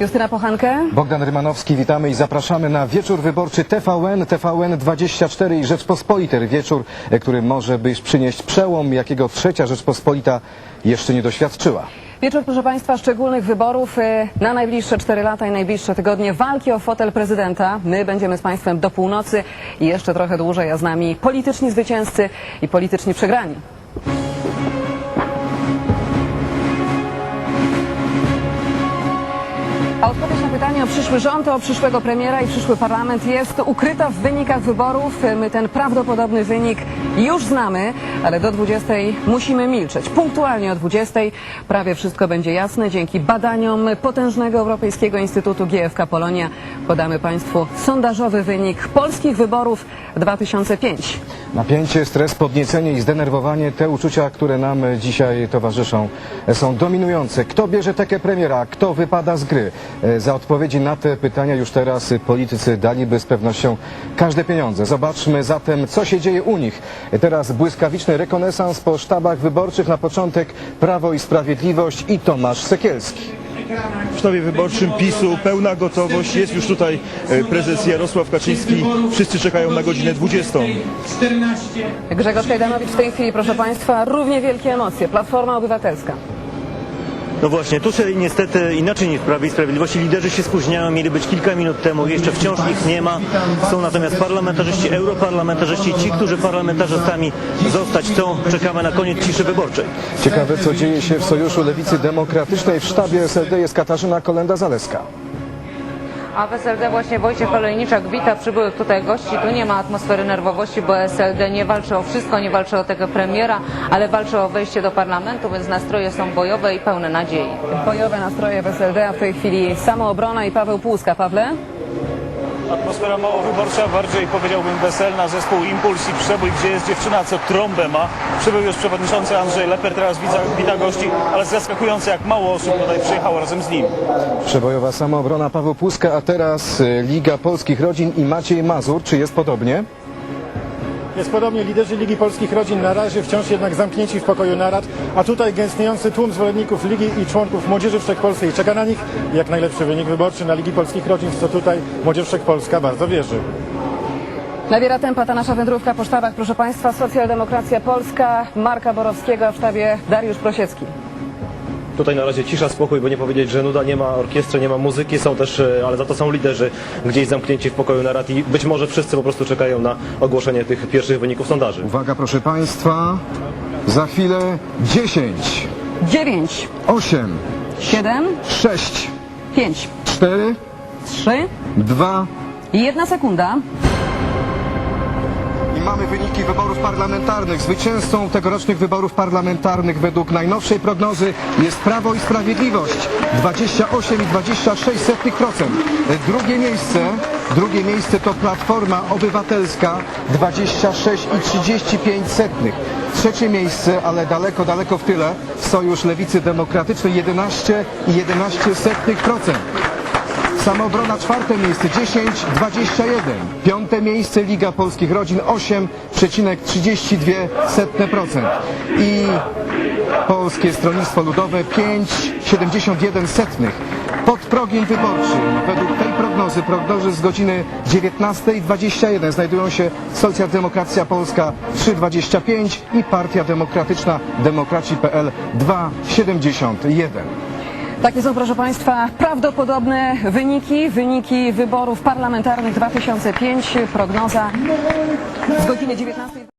Justyna Pochankę. Bogdan Rymanowski, witamy i zapraszamy na wieczór wyborczy TVN, TVN24 i Rzeczpospolitej. Wieczór, e, który może byś przynieść przełom, jakiego trzecia Rzeczpospolita jeszcze nie doświadczyła. Wieczór, proszę Państwa, szczególnych wyborów y, na najbliższe 4 lata i najbliższe tygodnie walki o fotel prezydenta. My będziemy z Państwem do północy i jeszcze trochę dłużej, a z nami polityczni zwycięzcy i polityczni przegrani. A odpowiedź na pytanie o przyszły rząd, o przyszłego premiera i przyszły parlament jest ukryta w wynikach wyborów. My ten prawdopodobny wynik już znamy, ale do 20 musimy milczeć. Punktualnie o 20 prawie wszystko będzie jasne. Dzięki badaniom potężnego Europejskiego Instytutu GFK Polonia podamy Państwu sondażowy wynik polskich wyborów 2005. Napięcie, stres, podniecenie i zdenerwowanie, te uczucia, które nam dzisiaj towarzyszą, są dominujące. Kto bierze tekę premiera, kto wypada z gry? E, Za odpowiedzi na te pytania już teraz politycy daliby z pewnością każde pieniądze. Zobaczmy zatem, co się dzieje u nich. E, Teraz błyskawiczny rekonesans po sztabach wyborczych. Na początek Prawo i Sprawiedliwość i Tomasz Sekielski. W sztabie wyborczym PiSu pełna gotowość. Jest już tutaj e, prezes Jarosław Kaczyński. Wszyscy czekają na godzinę 20. 14. Grzegorz Kajdanowicz w tej chwili, proszę Państwa, równie wielkie emocje. Platforma Obywatelska. No właśnie, tu się niestety inaczej niż w Prawie i Sprawiedliwości liderzy się spóźniają, mieli być kilka minut temu, jeszcze wciąż ich nie ma. Są natomiast parlamentarzyści, europarlamentarzyści, ci, którzy parlamentarzystami zostać chcą. Czekamy na koniec ciszy wyborczej. Ciekawe, co dzieje się w Sojuszu Lewicy Demokratycznej. W sztabie SLD jest Katarzyna Kolenda-Zaleska. A w SLD właśnie Wojciech Olejniczak wita przybyłych tutaj gości. Tu nie ma atmosfery nerwowości, bo SLD nie walczy o wszystko, nie walczy o tego premiera, ale walczy o wejście do parlamentu, więc nastroje są bojowe i pełne nadziei. Bojowe nastroje w SLD, a w tej chwili samoobrona i Paweł Płuska. Pawle? Atmosfera mało wyborcza, bardziej powiedziałbym weselna. Zespół Impuls i Przebój, gdzie jest dziewczyna, co trąbę ma. Przybył już przewodniczący Andrzej Leper, teraz wita, wita gości, ale zaskakujące jak mało osób tutaj przyjechało razem z nim. Przebojowa samoobrona Paweł Puska, a teraz y, Liga Polskich Rodzin i Maciej Mazur. Czy jest podobnie? Jest podobnie liderzy Ligi Polskich Rodzin na razie wciąż jednak zamknięci w pokoju narad, a tutaj gęstniejący tłum zwolenników Ligi i członków Młodzieży Wszechpolskiej czeka na nich jak najlepszy wynik wyborczy na Ligi Polskich Rodzin, w co tutaj Młodzież Wszechpolska bardzo wierzy. Nabiera tempa ta nasza wędrówka po sztabach, proszę Państwa. Socjaldemokracja Polska, Marka Borowskiego, w sztabie Dariusz Prosiecki. Tutaj na razie cisza, spokój, bo nie powiedzieć, że nuda, nie ma orkiestry, nie ma muzyki, są też, e, ale za to są liderzy gdzieś zamknięci w pokoju narad i być może wszyscy po prostu czekają na ogłoszenie tych pierwszych wyników sondaży. Uwaga, proszę Państwa. Za chwilę 10, 9, 8, 7, 6, 5, 4, 3, 2 jedna sekunda. Mamy wyniki wyborów parlamentarnych. Zwycięzcą tegorocznych wyborów parlamentarnych według najnowszej prognozy jest Prawo i Sprawiedliwość 28,26%. Drugie miejsce, drugie miejsce to Platforma Obywatelska 26,35%. Trzecie miejsce, ale daleko, daleko w tyle, Sojusz Lewicy Demokratycznej 11,11%. Samoobrona czwarte miejsce 10,21. Piąte miejsce Liga Polskich Rodzin 8,32%. I Polskie Stronnictwo Ludowe 5,71. Pod progiem wyborczym według tej prognozy, prognozy z godziny 19.21 znajdują się Socjaldemokracja Polska 3,25 i Partia Demokratyczna Demokraci.pl 2,71. Takie są, proszę Państwa, prawdopodobne wyniki, wyniki wyborów parlamentarnych 2005. Prognoza z godziny 19.